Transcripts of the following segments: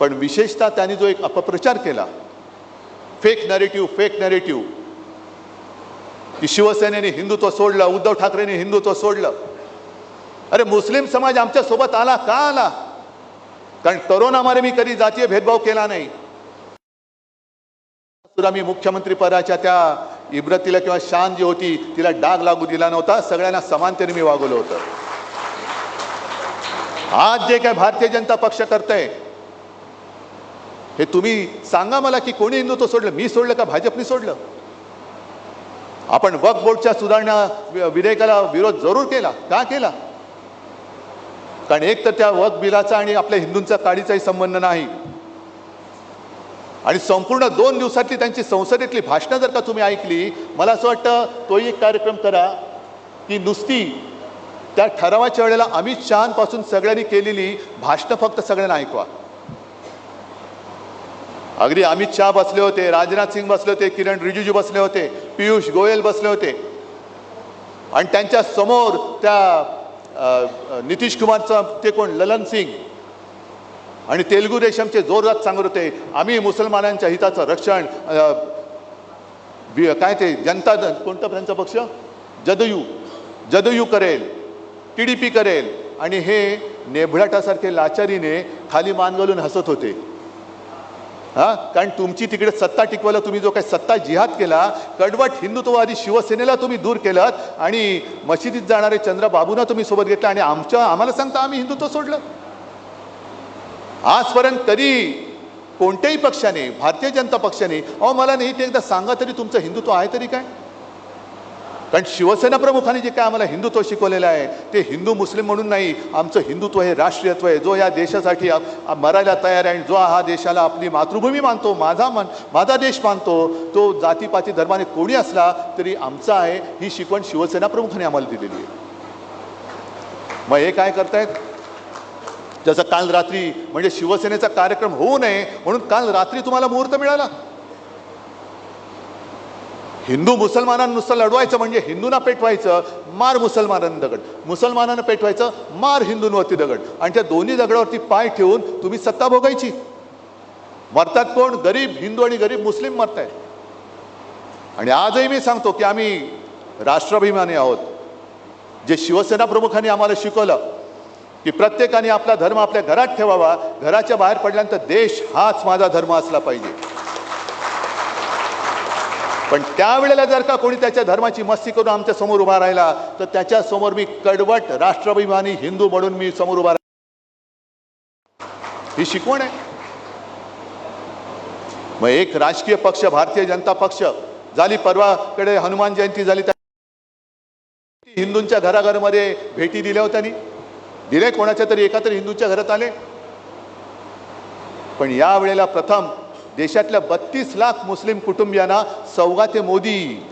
पण विशेषतः त्यांनी जो एक अपप्रचार केला फेक नॅरेटिव्ह फेक नॅरेटिव्ह की शिवसेनेने हिंदुत्व सोडलं उद्धव ठाकरेंनी हिंदुत्व सोडलं. अरे मुस्लिम समाज आमच्यासोबत आला का आला? कारण करोनामध्ये मी कधी जातीय भेदभाव केला नाही. सुद्धा मी मुख्यमंत्री पदाच्या त्या इब्रतीला किंवा शान जी होती तिला डाग लागू दिला नव्हता सगळ्यांना समानतेने मी वागवलं होतं. आज जे काय भारतीय जनता पक्ष करतंय हे तुम्ही सांगा मला की कोणी हिंदुत्व सोडलं? मी सोडलं का भाजपने सोडलं? आपण वक्फ बोर्डच्या सुधारणा वि- विधेयकाला विरोध जरूर केला. का केला? कारण एक तर त्या वक्फ बिलाचा आणि आपल्या हिंदूंचा काडीचाही संबंध नाही. आणि संपूर्ण दोन दिवसातली त्यांची संसदेतली भाषणं जर का तुम्ही ऐकली मला असं वाटतं तोही एक कार्यक्रम करा की नुसती त्या ठरावाच्या वेळेला अमित शहापासून सगळ्यांनी केलेली भाषणं फक्त सगळ्यांना ऐकवा. अगदी अमित शहा बसले होते राजनाथ सिंग बसले होते किरण रिजिजू बसले होते पियुष गोयल बसले होते. आणि त्यांच्यासमोर त्या नितीश कुमारचा ते कोण ललन सिंग. आणि तेलुगू देशमचे जोरदार सांगत होते आम्ही मुसलमानांच्या हिताचं रक्षण काय ते जनता दल कोणता त्यांचा पक्ष? जदयू जदयू करेल टी डी पी करेल. आणि हे नेभळाटासारखे लाचारीने खाली मान घालून हसत होते. हां? कारण तुमची तिकडे सत्ता टिकवायला तुम्ही जो काही सत्ता जिहाद केला कडवट हिंदुत्ववादी शिवसेनेला तुम्ही दूर केलं आणि मशिदीत जाणारे चंद्रबाबूंना तुम्ही सोबत घेतलं आणि आमच्या आम्हाला सांगता आम्ही हिंदुत्व सोडलं. आजपर्यंत तरी कोणत्याही पक्षाने भारतीय जनता पक्षाने अहो मला नाही ते एकदा सांगा तरी तुमचं हिंदुत्व आहे तरी काय? कारण शिवसेना प्रमुखांनी जे काय आम्हाला हिंदुत्व शिकवलेलं आहे ते हिंदू मुस्लिम म्हणून नाही आमचं हिंदुत्व हे राष्ट्रीयत्व आहे. जो या देशासाठी मरायला तयार आहे आणि जो हा देशाला आपली मातृभूमी मानतो माझा मन माझा देश मानतो तो जातीपाती धर्माने कोणी असला तरी आमचा आहे ही शिकवण शिवसेना प्रमुखाने आम्हाला दिलेली आहे. मग हे काय करतायत? जसं काल रात्री म्हणजे शिवसेनेचा कार्यक्रम होऊ नये म्हणून काल रात्री तुम्हाला मुहूर्त मिळाला? हिंदू मुसलमानांनुसतं लढवायचं म्हणजे हिंदूंना पेटवायचं मार मुसलमानांना दगड. मुसलमानांना पेटवायचं मार हिंदूंवरती दगड. आणि त्या दोन्ही दगडावरती पाय ठेवून तुम्ही सत्ता भोगायची. मरतात कोण? गरीब हिंदू आणि गरीब मुस्लिम मरतायत. आणि आजही मी सांगतो की आम्ही राष्ट्राभिमानी आहोत. जे शिवसेना प्रमुखांनी आम्हाला शिकवलं की प्रत्येकाने आपला धर्म आपल्या घरात ठेवावा. घराच्या बाहेर पडल्यानंतर देश हाच माझा धर्म असला पाहिजे. पण त्यावेळेला जर का कोणी त्याच्या धर्माची मस्ती करून आमच्यासमोर उभा राहिला तर त्याच्यासमोर मी कडवट राष्ट्राभिमानी हिंदू म्हणून मी समोर उभा राहिला. ही शिकवण आहे. मग एक राजकीय पक्ष भारतीय जनता पक्ष झाली परवाकडे हनुमान जयंती झाली त्या हिंदूंच्या घराघरामध्ये भेटी दिल्या होत्या दिले कोणाच्या तरी एका तरी हिंदूच्या घरात आले. पण या वेळेला प्रथम देशातल्या बत्तीस लाख मुस्लिम कुटुंबियांना सौगाते मोदी.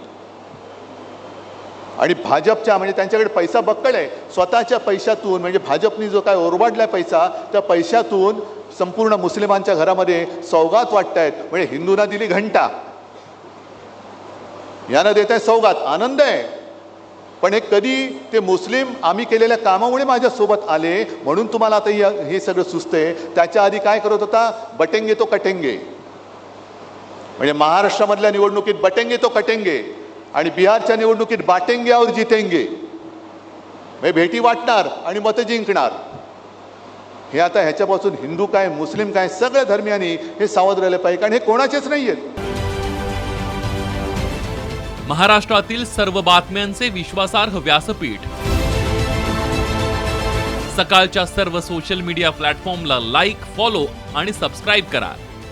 आणि भाजपच्या म्हणजे त्यांच्याकडे पैसा बक्कड आहे. स्वतःच्या पैशातून म्हणजे भाजपनी जो काय ओरबाडला पैसा त्या पैशातून संपूर्ण मुस्लिमांच्या घरामध्ये सौगात वाटतायत. म्हणजे हिंदूंना दिली घंटा. यानं देत आहे सौगात. आनंद आहे. पण हे कधी ते मुस्लिम आम्ही केलेल्या कामामुळे माझ्यासोबत आले म्हणून तुम्हाला आता हे सगळं सुचतंय. त्याच्या आधी काय करत होता? बटेंगे तो कटेंगे. म्हणजे महाराष्ट्रामधल्या निवडणुकीत बटेंगे तो कटेंगे आणि बिहारच्या निवडणुकीत बाटेंगे और जितेंगे. म्हणजे भेटी वाटणार आणि मतं जिंकणार. हे आता ह्याच्यापासून हिंदू काय मुस्लिम काय सगळ्या धर्मियांनी हे सावध राहिले पाहिजे कारण हे कोणाचेच नाही आहेत महाराष्ट्रातील सर्व बातम्यांचे विश्वासार्ह व्यासपीठ. सकाळच्या सर्व सोशल मीडिया प्लॅटफॉर्मला लाईक फॉलो आणि सबस्क्राईब करा.